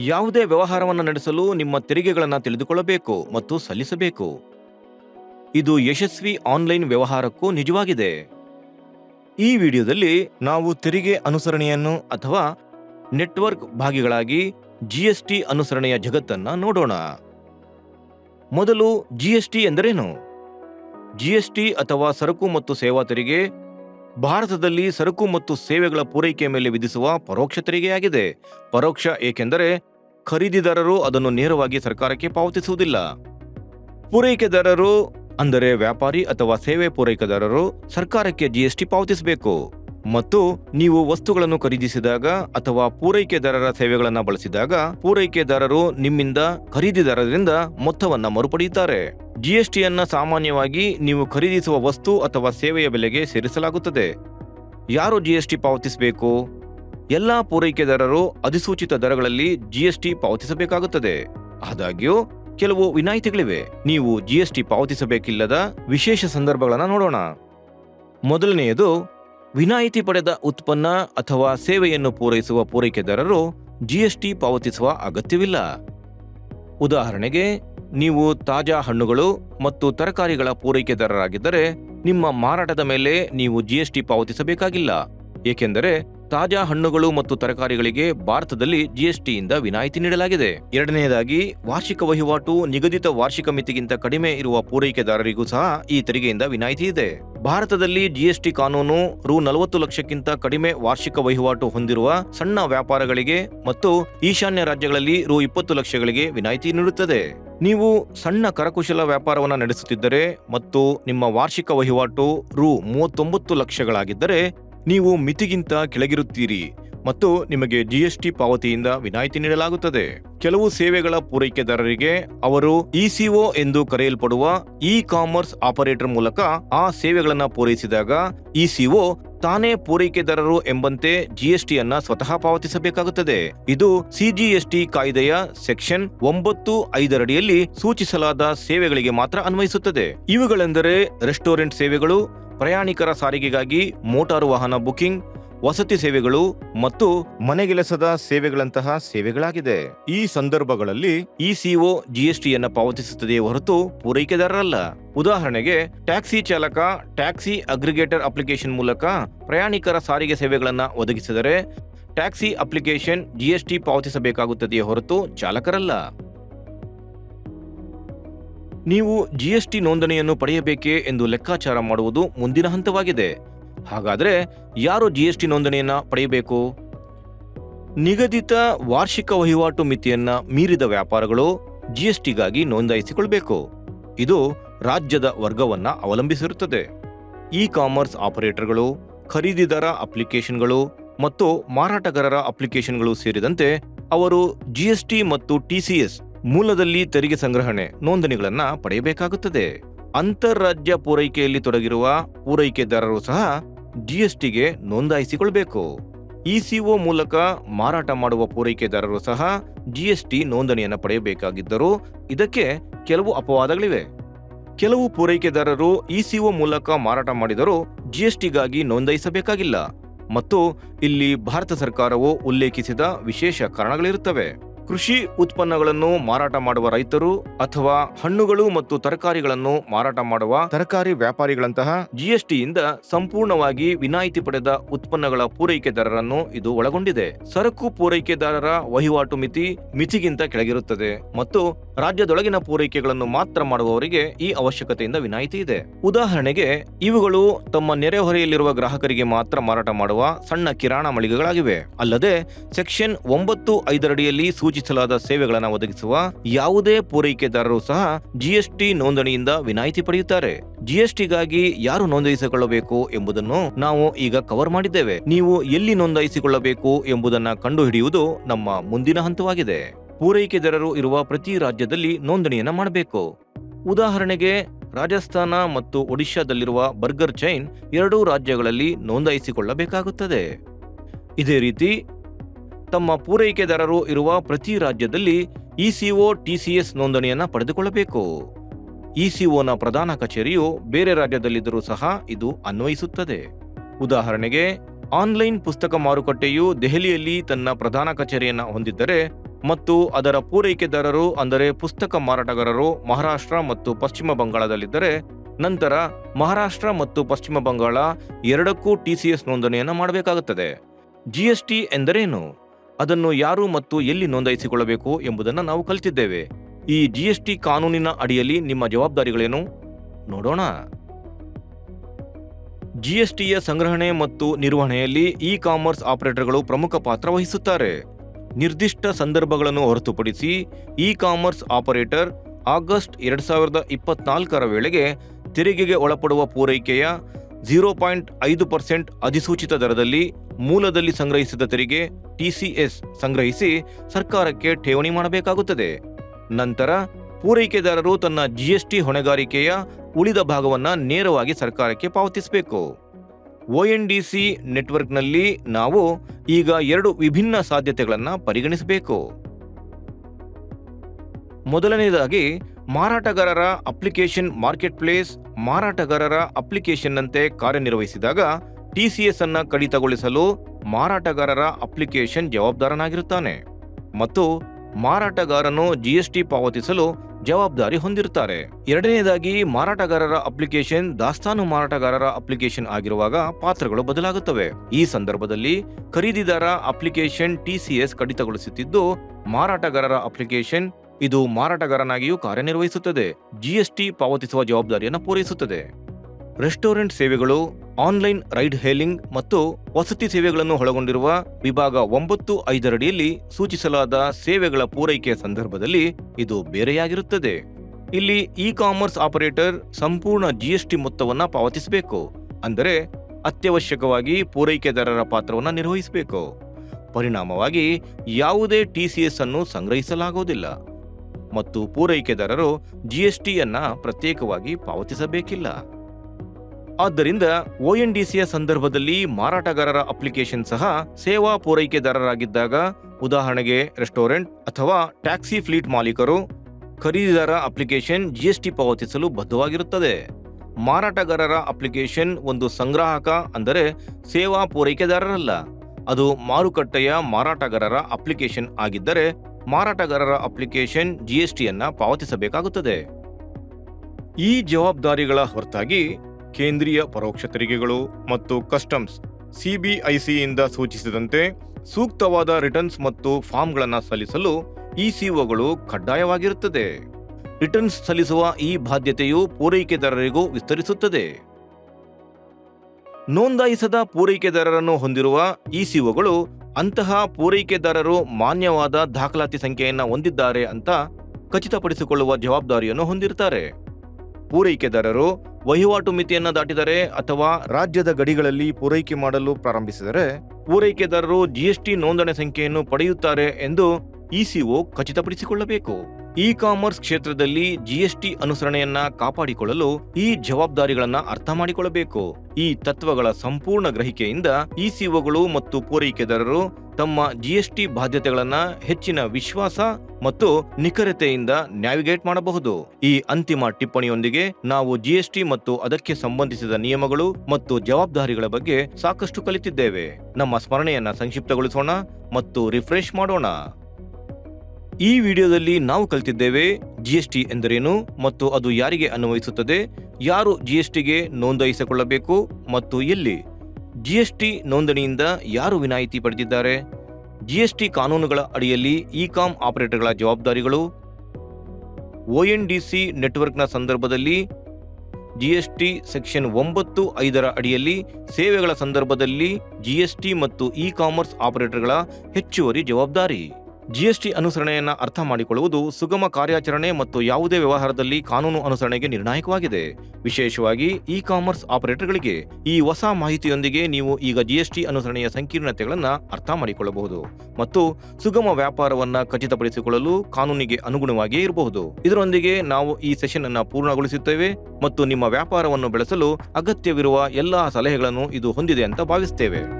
ಯಾವುದೇ ವ್ಯವಹಾರವನ್ನು ನಡೆಸಲು ನಿಮ್ಮ ತೆರಿಗೆಗಳನ್ನು ತಿಳಿದುಕೊಳ್ಳಬೇಕು ಮತ್ತು ಸಲ್ಲಿಸಬೇಕು. ಇದು ಯಶಸ್ವಿ ಆನ್ಲೈನ್ ವ್ಯವಹಾರಕ್ಕೂ ನಿಜವಾಗಿದೆ. ಈ ವಿಡಿಯೋದಲ್ಲಿ ನಾವು ತೆರಿಗೆ ಅನುಸರಣೆಯನ್ನು ಅಥವಾ ನೆಟ್ವರ್ಕ್ ಭಾಗಿಗಳಾಗಿ ಜಿಎಸ್ಟಿ ಅನುಸರಣೆಯ ಜಗತ್ತನ್ನು ನೋಡೋಣ. ಮೊದಲು ಜಿಎಸ್ಟಿ ಎಂದರೇನು? ಜಿಎಸ್ಟಿ ಅಥವಾ ಸರಕು ಮತ್ತು ಸೇವಾ ತೆರಿಗೆ ಭಾರತದಲ್ಲಿ ಸರಕು ಮತ್ತು ಸೇವೆಗಳ ಪೂರೈಕೆ ಮೇಲೆ ವಿಧಿಸುವ ಪರೋಕ್ಷ ತೆರಿಗೆಯಾಗಿದೆ. ಪರೋಕ್ಷ ಏಕೆಂದರೆ ಖರೀದಿದಾರರು ಅದನ್ನು ನೇರವಾಗಿ ಸರ್ಕಾರಕ್ಕೆ ಪಾವತಿಸುವುದಿಲ್ಲ. ಪೂರೈಕೆದಾರರು, ಅಂದರೆ ವ್ಯಾಪಾರಿ ಅಥವಾ ಸೇವೆ ಪೂರೈಕೆದಾರರು, ಸರ್ಕಾರಕ್ಕೆ ಜಿಎಸ್ಟಿ ಪಾವತಿಸಬೇಕು. ಮತ್ತು ನೀವು ವಸ್ತುಗಳನ್ನು ಖರೀದಿಸಿದಾಗ ಅಥವಾ ಪೂರೈಕೆದಾರರ ಸೇವೆಗಳನ್ನು ಬಳಸಿದಾಗ, ಪೂರೈಕೆದಾರರು ನಿಮ್ಮಿಂದ ಖರೀದಿದಾರರಿಂದ ಮೊತ್ತವನ್ನು ಮರುಪಡೆಯುತ್ತಾರೆ. ಜಿಎಸ್ಟಿಯನ್ನ ಸಾಮಾನ್ಯವಾಗಿ ನೀವು ಖರೀದಿಸುವ ವಸ್ತು ಅಥವಾ ಸೇವೆಯ ಬೆಲೆಗೆ ಸೇರಿಸಲಾಗುತ್ತದೆ. ಯಾರು ಜಿಎಸ್ಟಿ ಪಾವತಿಸಬೇಕು? ಎಲ್ಲ ಪೂರೈಕೆದಾರರು ಅಧಿಸೂಚಿತ ದರಗಳಲ್ಲಿ ಜಿಎಸ್ಟಿ ಪಾವತಿಸಬೇಕಾಗುತ್ತದೆ. ಆದಾಗ್ಯೂ, ಕೆಲವು ವಿನಾಯಿತಿಗಳಿವೆ. ನೀವು ಜಿಎಸ್ಟಿ ಪಾವತಿಸಬೇಕಿಲ್ಲದ ವಿಶೇಷ ಸಂದರ್ಭಗಳನ್ನು ನೋಡೋಣ. ಮೊದಲನೆಯದು, ವಿನಾಯಿತಿ ಪಡೆದ ಉತ್ಪನ್ನ ಅಥವಾ ಸೇವೆಯನ್ನು ಪೂರೈಸುವ ಪೂರೈಕೆದಾರರು ಜಿಎಸ್ಟಿ ಪಾವತಿಸುವ ಅಗತ್ಯವಿಲ್ಲ. ಉದಾಹರಣೆಗೆ ನೀವು ತಾಜಾ ಹಣ್ಣುಗಳು ಮತ್ತು ತರಕಾರಿಗಳ ಪೂರೈಕೆದಾರರಾಗಿದ್ದರೆ ನಿಮ್ಮ ಮಾರಾಟದ ಮೇಲೆ ನೀವು ಜಿಎಸ್ಟಿ ಪಾವತಿಸಬೇಕಾಗಿಲ್ಲ. ಏಕೆಂದರೆ ತಾಜಾ ಹಣ್ಣುಗಳು ಮತ್ತು ತರಕಾರಿಗಳಿಗೆ ಭಾರತದಲ್ಲಿ ಜಿಎಸ್ಟಿಯಿಂದ ವಿನಾಯಿತಿ ನೀಡಲಾಗಿದೆ. ಎರಡನೆಯದಾಗಿ, ವಾರ್ಷಿಕ ವಹಿವಾಟು ನಿಗದಿತ ವಾರ್ಷಿಕ ಮಿತಿಗಿಂತ ಕಡಿಮೆ ಇರುವ ಪೂರೈಕೆದಾರರಿಗೂ ಸಹ ಈ ತೆರಿಗೆಯಿಂದ ವಿನಾಯಿತಿ ಇದೆ. ಭಾರತದಲ್ಲಿ ಜಿಎಸ್ಟಿ ಕಾನೂನು ರು ನಲವತ್ತು ಲಕ್ಷಕ್ಕಿಂತ ಕಡಿಮೆ ವಾರ್ಷಿಕ ವಹಿವಾಟು ಹೊಂದಿರುವ ಸಣ್ಣ ವ್ಯಾಪಾರಗಳಿಗೆ ಮತ್ತು ಈಶಾನ್ಯ ರಾಜ್ಯಗಳಲ್ಲಿ ರು ಇಪ್ಪತ್ತು ಲಕ್ಷಗಳಿಗೆ ವಿನಾಯಿತಿ ನೀಡುತ್ತದೆ. ನೀವು ಸಣ್ಣ ಕರಕುಶಲ ವ್ಯಾಪಾರವನ್ನು ನಡೆಸುತ್ತಿದ್ದರೆ ಮತ್ತು ನಿಮ್ಮ ವಾರ್ಷಿಕ ವಹಿವಾಟು ರು ಮೂವತ್ತೊಂಬತ್ತು ಲಕ್ಷಗಳಾಗಿದ್ದರೆ ನೀವು ಮಿತಿಗಿಂತ ಕೆಳಗಿರುತ್ತೀರಿ ಮತ್ತು ನಿಮಗೆ ಜಿಎಸ್ಟಿ ಪಾವತಿಯಿಂದ ವಿನಾಯಿತಿ ನೀಡಲಾಗುತ್ತದೆ. ಕೆಲವು ಸೇವೆಗಳ ಪೂರೈಕೆದಾರರಿಗೆ ಅವರು ಇಸಿಒ ಎಂದು ಕರೆಯಲ್ಪಡುವ ಇ ಕಾಮರ್ಸ್ ಆಪರೇಟರ್ ಮೂಲಕ ಆ ಸೇವೆಗಳನ್ನು ಪೂರೈಸಿದಾಗ ಇಸಿಒ ತಾನೇ ಪೂರೈಕೆದಾರರು ಎಂಬಂತೆ ಜಿಎಸ್ಟಿಯನ್ನ ಸ್ವತಃ ಪಾವತಿಸಬೇಕಾಗುತ್ತದೆ. ಇದು ಸಿಜಿಎಸ್ಟಿ ಕಾಯ್ದೆಯ ಸೆಕ್ಷನ್ ಒಂಬತ್ತು ಐದರಡಿಯಲ್ಲಿ ಸೂಚಿಸಲಾದ ಸೇವೆಗಳಿಗೆ ಮಾತ್ರ ಅನ್ವಯಿಸುತ್ತದೆ. ಇವುಗಳೆಂದರೆ ರೆಸ್ಟೋರೆಂಟ್ ಸೇವೆಗಳು, ಪ್ರಯಾಣಿಕರ ಸಾರಿಗೆಗಾಗಿ ಮೋಟಾರು ವಾಹನ ಬುಕಿಂಗ್ ವಸತಿ ಸೇವೆಗಳು ಮತ್ತು ಮನೆಗೆಲಸದ ಸೇವೆಗಳಂತಹ ಸೇವೆಗಳಾಗಿದೆ. ಈ ಸಂದರ್ಭಗಳಲ್ಲಿ ಇಸಿಒ ಜಿಎಸ್ಟಿಯನ್ನು ಪಾವತಿಸುತ್ತದೆ ಹೊರತು ಪೂರೈಕೆದಾರರಲ್ಲ. ಉದಾಹರಣೆಗೆ, ಟ್ಯಾಕ್ಸಿ ಚಾಲಕ ಟ್ಯಾಕ್ಸಿ ಅಗ್ರಿಗೇಟರ್ ಅಪ್ಲಿಕೇಶನ್ ಮೂಲಕ ಪ್ರಯಾಣಿಕರ ಸಾರಿಗೆ ಸೇವೆಗಳನ್ನು ಒದಗಿಸಿದರೆ ಟ್ಯಾಕ್ಸಿ ಅಪ್ಲಿಕೇಶನ್ ಜಿಎಸ್ಟಿ ಪಾವತಿಸಬೇಕಾಗುತ್ತದೆಯೇ ಹೊರತು ಚಾಲಕರಲ್ಲ. ನೀವು ಜಿಎಸ್ಟಿ ನೋಂದಣಿಯನ್ನು ಪಡೆಯಬೇಕೇ ಎಂದು ಲೆಕ್ಕಾಚಾರ ಮಾಡುವುದು ಮುಂದಿನ ಹಂತವಾಗಿದೆ. ಹಾಗಾದರೆ ಯಾರು ಜಿಎಸ್ಟಿ ನೋಂದಣಿಯನ್ನ ಪಡೆಯಬೇಕು? ನಿಗದಿತ ವಾರ್ಷಿಕ ವಹಿವಾಟು ಮಿತಿಯನ್ನ ಮೀರಿದ ವ್ಯಾಪಾರಗಳು ಜಿ ಎಸ್ ಟಿಗಾಗಿ ನೋಂದಾಯಿಸಿಕೊಳ್ಬೇಕು. ಇದು ರಾಜ್ಯದ ವರ್ಗವನ್ನ ಅವಲಂಬಿಸಿರುತ್ತದೆ. ಇ ಕಾಮರ್ಸ್ ಆಪರೇಟರ್ಗಳು ಖರೀದಿದಾರ ಅಪ್ಲಿಕೇಶನ್ಗಳು ಮತ್ತು ಮಾರಾಟಗಾರರ ಅಪ್ಲಿಕೇಶನ್ಗಳು ಸೇರಿದಂತೆ ಅವರು ಜಿಎಸ್ಟಿ ಮತ್ತು ಟಿಸಿಎಸ್ ಮೂಲದಲ್ಲಿ ತೆರಿಗೆ ಸಂಗ್ರಹಣೆ ನೋಂದಣಿಗಳನ್ನು ಪಡೆಯಬೇಕಾಗುತ್ತದೆ. ಅಂತಾರಾಜ್ಯ ಪೂರೈಕೆಯಲ್ಲಿ ತೊಡಗಿರುವ ಪೂರೈಕೆದಾರರು ಸಹ ಜಿಎಸ್ಟಿಗೆ ನೋಂದಾಯಿಸಿಕೊಳ್ಬೇಕು. ಇಸಿಒ ಮೂಲಕ ಮಾರಾಟ ಮಾಡುವ ಪೂರೈಕೆದಾರರು ಸಹ ಜಿಎಸ್ಟಿ ನೋಂದಣಿಯನ್ನು ಪಡೆಯಬೇಕಾಗಿದ್ದರೂ ಇದಕ್ಕೆ ಕೆಲವು ಅಪವಾದಗಳಿವೆ. ಕೆಲವು ಪೂರೈಕೆದಾರರು ಇಸಿಒ ಮೂಲಕ ಮಾರಾಟ ಮಾಡಿದರೂ ಜಿಎಸ್ಟಿಗಾಗಿ ನೋಂದಾಯಿಸಬೇಕಾಗಿಲ್ಲ. ಮತ್ತು ಇಲ್ಲಿ ಭಾರತ ಸರ್ಕಾರವು ಉಲ್ಲೇಖಿಸಿದ ವಿಶೇಷ ಕಾರಣಗಳಿರುತ್ತವೆ. ಕೃಷಿ ಉತ್ಪನ್ನಗಳನ್ನು ಮಾರಾಟ ಮಾಡುವ ರೈತರು ಅಥವಾ ಹಣ್ಣುಗಳು ಮತ್ತು ತರಕಾರಿಗಳನ್ನು ಮಾರಾಟ ಮಾಡುವ ತರಕಾರಿ ವ್ಯಾಪಾರಿಗಳಂತಹ ಜಿಎಸ್ಟಿಯಿಂದ ಸಂಪೂರ್ಣವಾಗಿ ವಿನಾಯಿತಿ ಪಡೆದ ಉತ್ಪನ್ನಗಳ ಪೂರೈಕೆದಾರರನ್ನು ಇದು ಒಳಗೊಂಡಿದೆ. ಸರಕು ಪೂರೈಕೆದಾರರ ವಹಿವಾಟು ಮಿತಿ ಮಿತಿಗಿಂತ ಕೆಳಗಿರುತ್ತದೆ ಮತ್ತು ರಾಜ್ಯದೊಳಗಿನ ಪೂರೈಕೆಗಳನ್ನು ಮಾತ್ರ ಮಾಡುವವರಿಗೆ ಈ ಅವಶ್ಯಕತೆಯಿಂದ ವಿನಾಯಿತಿ ಇದೆ. ಉದಾಹರಣೆಗೆ, ಇವುಗಳು ತಮ್ಮ ನೆರೆಹೊರೆಯಲ್ಲಿರುವ ಗ್ರಾಹಕರಿಗೆ ಮಾತ್ರ ಮಾರಾಟ ಮಾಡುವ ಸಣ್ಣ ಕಿರಾಣ ಮಳಿಗೆಗಳಾಗಿವೆ. ಅಲ್ಲದೆ, ಸೆಕ್ಷನ್ ಒಂಬತ್ತು ಐದರಡಿಯಲ್ಲಿ ಸೂಚಿಸಲಾದ ಸೇವೆಗಳನ್ನು ಒದಗಿಸುವ ಯಾವುದೇ ಪೂರೈಕೆದಾರರು ಸಹ ಜಿಎಸ್ಟಿ ನೋಂದಣಿಯಿಂದ ವಿನಾಯಿತಿ ಪಡೆಯುತ್ತಾರೆ. ಜಿಎಸ್ಟಿಗಾಗಿ ಯಾರು ನೋಂದಾಯಿಸಿಕೊಳ್ಳಬೇಕು ಎಂಬುದನ್ನು ನಾವು ಈಗ ಕವರ್ ಮಾಡಿದ್ದೇವೆ. ನೀವು ಎಲ್ಲಿ ನೋಂದಾಯಿಸಿಕೊಳ್ಳಬೇಕು ಎಂಬುದನ್ನು ಕಂಡುಹಿಡಿಯುವುದು ನಮ್ಮ ಮುಂದಿನ ಹಂತವಾಗಿದೆ. ಪೂರೈಕೆದಾರರು ಇರುವ ಪ್ರತಿ ರಾಜ್ಯದಲ್ಲಿ ನೋಂದಣಿಯನ್ನು ಮಾಡಬೇಕು. ಉದಾಹರಣೆಗೆ, ರಾಜಸ್ಥಾನ ಮತ್ತು ಒಡಿಶಾದಲ್ಲಿರುವ ಬರ್ಗರ್ ಚೈನ್ ಎರಡೂ ರಾಜ್ಯಗಳಲ್ಲಿ ನೋಂದಾಯಿಸಿಕೊಳ್ಳಬೇಕಾಗುತ್ತದೆ. ಇದೇ ರೀತಿ ತಮ್ಮ ಪೂರೈಕೆದಾರರು ಇರುವ ಪ್ರತಿ ರಾಜ್ಯದಲ್ಲಿ ಇಸಿಒ, ಟಿಸಿಎಸ್ ನೋಂದಣಿಯನ್ನು ಪಡೆದುಕೊಳ್ಳಬೇಕು. ಇಸಿಒನ ಪ್ರಧಾನ ಕಚೇರಿಯು ಬೇರೆ ರಾಜ್ಯದಲ್ಲಿದ್ದರೂ ಸಹ ಇದು ಅನ್ವಯಿಸುತ್ತದೆ. ಉದಾಹರಣೆಗೆ, ಆನ್ಲೈನ್ ಪುಸ್ತಕ ಮಾರುಕಟ್ಟೆಯು ದೆಹಲಿಯಲ್ಲಿ ತನ್ನ ಪ್ರಧಾನ ಕಚೇರಿಯನ್ನು ಹೊಂದಿದ್ದರೆ ಮತ್ತು ಅದರ ಪೂರೈಕೆದಾರರು ಅಂದರೆ ಪುಸ್ತಕ ಮಾರಾಟಗಾರರು ಮಹಾರಾಷ್ಟ್ರ ಮತ್ತು ಪಶ್ಚಿಮ ಬಂಗಾಳದಲ್ಲಿದ್ದರೆ ನಂತರ ಮಹಾರಾಷ್ಟ್ರ ಮತ್ತು ಪಶ್ಚಿಮ ಬಂಗಾಳ ಎರಡಕ್ಕೂ ಟಿಸಿಎಸ್ ನೋಂದಣಿಯನ್ನು ಮಾಡಬೇಕಾಗುತ್ತದೆ. ಜಿಎಸ್ಟಿ ಎಂದರೇನು? ಅದನ್ನು ಯಾರು ಮತ್ತು ಎಲ್ಲಿ ನೋಂದಾಯಿಸಿಕೊಳ್ಳಬೇಕು ಎಂಬುದನ್ನು ನಾವು ಕಲಿತಿದ್ದೇವೆ. ಈ ಜಿಎಸ್ಟಿ ಕಾನೂನಿನ ಅಡಿಯಲ್ಲಿ ನಿಮ್ಮ ಜವಾಬ್ದಾರಿಗಳೇನು? ನೋಡೋಣ. ಜಿಎಸ್ಟಿಯ ಸಂಗ್ರಹಣೆ ಮತ್ತು ನಿರ್ವಹಣೆಯಲ್ಲಿ ಇ ಕಾಮರ್ಸ್ ಆಪರೇಟರ್ಗಳು ಪ್ರಮುಖ ಪಾತ್ರ ವಹಿಸುತ್ತಾರೆ. ನಿರ್ದಿಷ್ಟ ಸಂದರ್ಭಗಳನ್ನು ಹೊರತುಪಡಿಸಿ ಇ ಕಾಮರ್ಸ್ ಆಪರೇಟರ್ ಆಗಸ್ಟ್ ಎರಡ್ ಸಾವಿರದ ಇಪ್ಪತ್ನಾಲ್ಕರ ವೇಳೆಗೆ ತೆರಿಗೆಗೆ ಒಳಪಡುವ ಪೂರೈಕೆಯ ಝೀರೋ ಪಾಯಿಂಟ್ ಐದು ಪರ್ಸೆಂಟ್ ಅಧಿಸೂಚಿತ ದರದಲ್ಲಿ ಮೂಲದಲ್ಲಿ ಸಂಗ್ರಹಿಸಿದ ತೆರಿಗೆ ಟಿಸಿಎಸ್ ಸಂಗ್ರಹಿಸಿ ಸರ್ಕಾರಕ್ಕೆ ಠೇವಣಿ ಮಾಡಬೇಕಾಗುತ್ತದೆ. ನಂತರ ಪೂರೈಕೆದಾರರು ತನ್ನ ಜಿಎಸ್ಟಿ ಹೊಣೆಗಾರಿಕೆಯ ಉಳಿದ ಭಾಗವನ್ನು ನೇರವಾಗಿ ಸರ್ಕಾರಕ್ಕೆ ಪಾವತಿಸಬೇಕು. ಒಎನ್ಡಿಸಿ ನೆಟ್ವರ್ಕ್ನಲ್ಲಿ ನಾವು ಈಗ ಎರಡು ವಿಭಿನ್ನ ಸಾಧ್ಯತೆಗಳನ್ನು ಪರಿಗಣಿಸಬೇಕು. ಮೊದಲನೆಯದಾಗಿ ಮಾರಾಟಗಾರರ ಅಪ್ಲಿಕೇಶನ್ ಮಾರ್ಕೆಟ್ ಪ್ಲೇಸ್ ಮಾರಾಟಗಾರರ ಅಪ್ಲಿಕೇಶನ್ನಂತೆ ಕಾರ್ಯನಿರ್ವಹಿಸಿದಾಗ ಟಿಸಿಎಸ್ ಅನ್ನ ಕಡಿತಗೊಳಿಸಲು ಮಾರಾಟಗಾರರ ಅಪ್ಲಿಕೇಶನ್ ಜವಾಬ್ದಾರನಾಗಿರುತ್ತಾನೆ ಮತ್ತು ಮಾರಾಟಗಾರನು ಜಿಎಸ್ಟಿ ಪಾವತಿಸಲು ಜವಾಬ್ದಾರಿ ಹೊಂದಿರುತ್ತಾರೆ. ಎರಡನೆಯದಾಗಿ, ಮಾರಾಟಗಾರರ ಅಪ್ಲಿಕೇಶನ್ ದಾಸ್ತಾನು ಮಾರಾಟಗಾರರ ಅಪ್ಲಿಕೇಶನ್ ಆಗಿರುವಾಗ ಪಾತ್ರಗಳು ಬದಲಾಗುತ್ತವೆ. ಈ ಸಂದರ್ಭದಲ್ಲಿ ಖರೀದಿದಾರ ಅಪ್ಲಿಕೇಶನ್ ಟಿಸಿಎಸ್ ಕಡಿತಗೊಳಿಸುತ್ತಿದ್ದು, ಮಾರಾಟಗಾರರ ಅಪ್ಲಿಕೇಶನ್ ಇದು ಮಾರಾಟಗಾರನಾಗಿಯೂ ಕಾರ್ಯನಿರ್ವಹಿಸುತ್ತದೆ. ಜಿಎಸ್ಟಿ ಪಾವತಿಸುವ ಜವಾಬ್ದಾರಿಯನ್ನು ಪೂರೈಸುತ್ತದೆ. ರೆಸ್ಟೋರೆಂಟ್ ಸೇವೆಗಳು, ಆನ್ಲೈನ್ ರೈಡ್ ಹೇಲಿಂಗ್ ಮತ್ತು ವಸತಿ ಸೇವೆಗಳನ್ನು ಒಳಗೊಂಡಿರುವ ವಿಭಾಗ ಒಂಬತ್ತು ಐದರಡಿಯಲ್ಲಿ ಸೂಚಿಸಲಾದ ಸೇವೆಗಳ ಪೂರೈಕೆಯ ಸಂದರ್ಭದಲ್ಲಿ ಇದು ಬೇರೆಯಾಗಿರುತ್ತದೆ. ಇಲ್ಲಿ ಇ ಕಾಮರ್ಸ್ ಆಪರೇಟರ್ ಸಂಪೂರ್ಣ ಜಿಎಸ್ಟಿ ಮೊತ್ತವನ್ನು ಪಾವತಿಸಬೇಕು, ಅಂದರೆ ಅತ್ಯವಶ್ಯಕವಾಗಿ ಪೂರೈಕೆದಾರರ ಪಾತ್ರವನ್ನು ನಿರ್ವಹಿಸಬೇಕು. ಪರಿಣಾಮವಾಗಿ ಯಾವುದೇ ಟಿಸಿಎಸ್ ಅನ್ನು ಸಂಗ್ರಹಿಸಲಾಗುವುದಿಲ್ಲ ಮತ್ತು ಪೂರೈಕೆದಾರರು ಜಿಎಸ್ಟಿಯನ್ನು ಪ್ರತ್ಯೇಕವಾಗಿ ಪಾವತಿಸಬೇಕಿಲ್ಲ. ಆದ್ದರಿಂದ ಒಎನ್ಡಿಸಿಯ ಸಂದರ್ಭದಲ್ಲಿ ಮಾರಾಟಗಾರರ ಅಪ್ಲಿಕೇಶನ್ ಸಹ ಸೇವಾ ಪೂರೈಕೆದಾರರಾಗಿದ್ದಾಗ ಉದಾಹರಣೆಗೆ ರೆಸ್ಟೋರೆಂಟ್ ಅಥವಾ ಟ್ಯಾಕ್ಸಿ ಫ್ಲೀಟ್ ಮಾಲೀಕರು ಖರೀದಿದಾರ ಅಪ್ಲಿಕೇಶನ್ ಜಿಎಸ್ಟಿ ಪಾವತಿಸಲು ಬದ್ಧವಾಗಿರುತ್ತದೆ. ಮಾರಾಟಗಾರರ ಅಪ್ಲಿಕೇಶನ್ ಒಂದು ಸಂಗ್ರಾಹಕ ಅಂದರೆ ಸೇವಾ ಪೂರೈಕೆದಾರರಲ್ಲ. ಅದು ಮಾರುಕಟ್ಟೆಯ ಮಾರಾಟಗಾರರ ಅಪ್ಲಿಕೇಶನ್ ಆಗಿದ್ದರೆ ಮಾರಾಟಗಾರರ ಅಪ್ಲಿಕೇಶನ್ ಜಿಎಸ್ಟಿಯನ್ನ ಪಾವತಿಸಬೇಕಾಗುತ್ತದೆ. ಈ ಜವಾಬ್ದಾರಿಗಳ ಹೊರತಾಗಿ ಕೇಂದ್ರೀಯ ಪರೋಕ್ಷ ತೆರಿಗೆಗಳು ಮತ್ತು ಕಸ್ಟಮ್ಸ್ ಸಿಬಿಐಸಿಯಿಂದ ಸೂಚಿಸಿದಂತೆ ಸೂಕ್ತವಾದ ರಿಟರ್ನ್ಸ್ ಮತ್ತು ಫಾರ್ಮ್ಗಳನ್ನು ಸಲ್ಲಿಸಲು ಇಸಿಒಗಳು ಕಡ್ಡಾಯವಾಗಿರುತ್ತದೆ. ರಿಟರ್ನ್ಸ್ ಸಲ್ಲಿಸುವ ಈ ಬಾಧ್ಯತೆಯು ಪೂರೈಕೆದಾರರಿಗೂ ವಿಸ್ತರಿಸುತ್ತದೆ. ನೋಂದಾಯಿಸದ ಪೂರೈಕೆದಾರರನ್ನು ಹೊಂದಿರುವ ಇಸಿಒಗಳು ಅಂತಹ ಪೂರೈಕೆದಾರರು ಮಾನ್ಯವಾದ ದಾಖಲಾತಿ ಸಂಖ್ಯೆಯನ್ನು ಹೊಂದಿದ್ದಾರೆ ಅಂತ ಖಚಿತಪಡಿಸಿಕೊಳ್ಳುವ ಜವಾಬ್ದಾರಿಯನ್ನು ಹೊಂದಿರುತ್ತಾರೆ. ಪೂರೈಕೆದಾರರು ವಹಿವಾಟು ಮಿತಿಯನ್ನು ದಾಟಿದರೆ ಅಥವಾ ರಾಜ್ಯದ ಗಡಿಗಳಲ್ಲಿ ಪೂರೈಕೆ ಮಾಡಲು ಪ್ರಾರಂಭಿಸಿದರೆ ಪೂರೈಕೆದಾರರು ಜಿಎಸ್ಟಿ ನೋಂದಣಿ ಸಂಖ್ಯೆಯನ್ನು ಪಡೆಯುತ್ತಾರೆ ಎಂದು ಇಸಿಒ ಖಚಿತಪಡಿಸಿಕೊಳ್ಳಬೇಕು. ಇ ಕಾಮರ್ಸ್ ಕ್ಷೇತ್ರದಲ್ಲಿ ಜಿಎಸ್ಟಿ ಅನುಸರಣೆಯನ್ನ ಕಾಪಾಡಿಕೊಳ್ಳಲು ಈ ಜವಾಬ್ದಾರಿಗಳನ್ನ ಅರ್ಥ ಮಾಡಿಕೊಳ್ಳಬೇಕು. ಈ ತತ್ವಗಳ ಸಂಪೂರ್ಣ ಗ್ರಹಿಕೆಯಿಂದ ಇಸಿಒಗಳು ಮತ್ತು ಪೂರೈಕೆದಾರರು ತಮ್ಮ ಜಿಎಸ್ಟಿ ಬಾಧ್ಯತೆಗಳನ್ನು ಹೆಚ್ಚಿನ ವಿಶ್ವಾಸ ಮತ್ತು ನಿಖರತೆಯಿಂದ ನ್ಯಾವಿಗೇಟ್ ಮಾಡಬಹುದು. ಈ ಅಂತಿಮ ಟಿಪ್ಪಣಿಯೊಂದಿಗೆ ನಾವು ಜಿಎಸ್ಟಿ ಮತ್ತು ಅದಕ್ಕೆ ಸಂಬಂಧಿಸಿದ ನಿಯಮಗಳು ಮತ್ತು ಜವಾಬ್ದಾರಿಗಳ ಬಗ್ಗೆ ಸಾಕಷ್ಟು ಕಲಿತಿದ್ದೇವೆ. ನಮ್ಮ ಸ್ಮರಣೆಯನ್ನು ಸಂಕ್ಷಿಪ್ತಗೊಳಿಸೋಣ ಮತ್ತು ರಿಫ್ರೆಶ್ ಮಾಡೋಣ. ಈ ವಿಡಿಯೋದಲ್ಲಿ ನಾವು ಕಲಿತಿದ್ದೇವೆ ಜಿಎಸ್ಟಿ ಎಂದರೇನು ಮತ್ತು ಅದು ಯಾರಿಗೆ ಅನ್ವಯಿಸುತ್ತದೆ, ಯಾರು ಜಿಎಸ್ಟಿಗೆ ನೋಂದಾಯಿಸಿಕೊಳ್ಳಬೇಕು ಮತ್ತು ಎಲ್ಲಿ? ಜಿಎಸ್ಟಿ ನೋಂದಣಿಯಿಂದ ಯಾರು ವಿನಾಯಿತಿ ಪಡೆದಿದ್ದಾರೆ? ಜಿಎಸ್ಟಿ ಕಾನೂನುಗಳ ಅಡಿಯಲ್ಲಿ ಇ ಕಾಮ್ ಆಪರೇಟರ್ಗಳ ಜವಾಬ್ದಾರಿಗಳು? ಒಎನ್ಡಿಸಿ ನೆಟ್ವರ್ಕ್ನ ಸಂದರ್ಭದಲ್ಲಿ ಜಿಎಸ್ಟಿ ಸೆಕ್ಷನ್ ಒಂಬತ್ತು ಐದರ ಅಡಿಯಲ್ಲಿ ಸೇವೆಗಳ ಸಂದರ್ಭದಲ್ಲಿ ಜಿಎಸ್ಟಿ ಮತ್ತು ಇ ಕಾಮರ್ಸ್ ಆಪರೇಟರ್ಗಳ ಹೆಚ್ಚುವರಿ ಜವಾಬ್ದಾರಿ. ಜಿಎಸ್ಟಿ ಅನುಸರಣೆಯನ್ನು ಅರ್ಥ ಮಾಡಿಕೊಳ್ಳುವುದು ಸುಗಮ ಕಾರ್ಯಾಚರಣೆ ಮತ್ತು ಯಾವುದೇ ವ್ಯವಹಾರದಲ್ಲಿ ಕಾನೂನು ಅನುಸರಣೆಗೆ ನಿರ್ಣಾಯಕವಾಗಿದೆ. ವಿಶೇಷವಾಗಿ ಇ ಕಾಮರ್ಸ್ ಆಪರೇಟರ್ಗಳಿಗೆ ಈ ಹೊಸ ಮಾಹಿತಿಯೊಂದಿಗೆ ನೀವು ಈಗ ಜಿಎಸ್ಟಿ ಅನುಸರಣೆಯ ಸಂಕೀರ್ಣತೆಗಳನ್ನು ಅರ್ಥ ಮಾಡಿಕೊಳ್ಳಬಹುದು ಮತ್ತು ಸುಗಮ ವ್ಯಾಪಾರವನ್ನು ಖಚಿತಪಡಿಸಿಕೊಳ್ಳಲು ಕಾನೂನಿಗೆ ಅನುಗುಣವಾಗಿಯೇ ಇರಬಹುದು. ಇದರೊಂದಿಗೆ ನಾವು ಈ ಸೆಷನ್ ಅನ್ನು ಪೂರ್ಣಗೊಳಿಸುತ್ತೇವೆ ಮತ್ತು ನಿಮ್ಮ ವ್ಯಾಪಾರವನ್ನು ಬೆಳೆಸಲು ಅಗತ್ಯವಿರುವ ಎಲ್ಲಾ ಸಲಹೆಗಳನ್ನು ಇದು ಹೊಂದಿದೆ ಅಂತ ಭಾವಿಸುತ್ತೇವೆ.